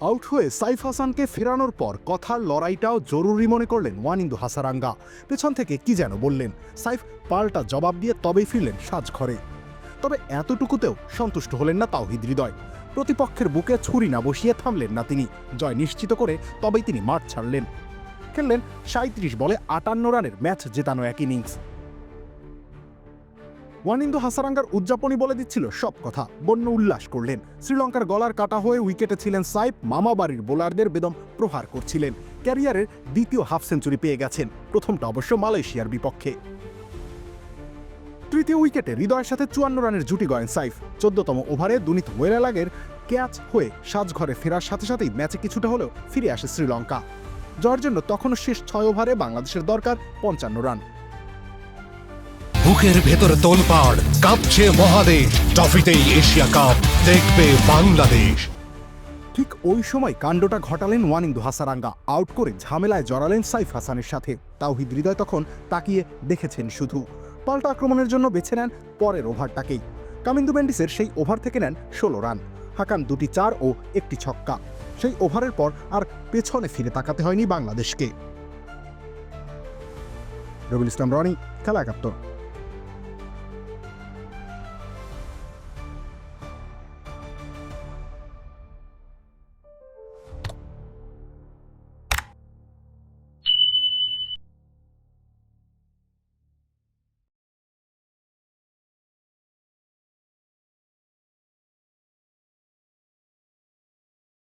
Out হয়ে সাইফ হাসানকে ফেরানোর পর কথার লড়াইটাও জরুরি মনে করলেন ওয়ানিন্দু হাসারাঙ্গা। পেছন থেকে কি যেন বললেন। সাইফ পাল্টা জবাব দিয়ে তবেই ফিরলেন সাজঘরে। তবে এতটুকুতেও সন্তুষ্ট হলেন না তাওহিদ হৃদয়। প্রতিপক্ষের বুকে ছুরি না বসিয়ে থামলেন না তিনি। জয় নিশ্চিত করে তবেই তিনি মাঠ ছাড়লেন। খেললেন সাঁত্রিশ বলে আটান্ন রানের ম্যাচ জেতানো এক ইনিংস। ওয়ানিন্দু হাসারাঙ্গার উদযাপনই বলে দিচ্ছিল সব কথা। বন্য উল্লাস করলেন। শ্রীলঙ্কার গলার কাটা হয়ে উইকেটে ছিলেন সাইফ মামাবাড়ির বোলারদের বেদম প্রহার করছিলেন। ক্যারিয়ারের দ্বিতীয় হাফ সেঞ্চুরি পেয়ে গেছেন, প্রথমটা অবশ্য মালয়েশিয়ার বিপক্ষে। তৃতীয় উইকেটে হৃদয়ের সাথে চুয়ান্ন রানের জুটি গয়েন সাইফ। চোদ্দতম ওভারে দুনিত ওয়েরালাগের ক্যাচ হয়ে সাজঘরে ফেরার সাথে সাথেই ম্যাচে কিছুটা হলেও ফিরে আসে শ্রীলঙ্কা। জয়ের জন্য তখনও শেষ ছয় ওভারে বাংলাদেশের দরকার পঞ্চান্ন রান। বুকের ভেতর তোলপাড় কাঁপছে মহাদেশ। ট্রফিতেই এশিয়া কাপ দেখবে বাংলাদেশ। ঠিক ওই সময় কাণ্ডটা ঘটালেন ওয়ানিন্দু হাসারাঙ্গা। আউট করে ঝামেলায় জড়ালেন সাইফ হাসানের সাথে। তাওহিদ হৃদয় তখন তাকিয়ে দেখেছেন শুধু। পাল্টা আক্রমণের জন্য বেছে নেন পরের ওভারটাকেই। কামিন্দু মেন্ডিসের সেই ওভার থেকে নেন ষোলো রান। হাকান দুটি চার ও একটি ছক্কা। সেই ওভারের পর আর পেছনে ফিরে তাকাতে হয়নি বাংলাদেশকে। রবিল ইসলাম রনি, খেলা একাত্তর।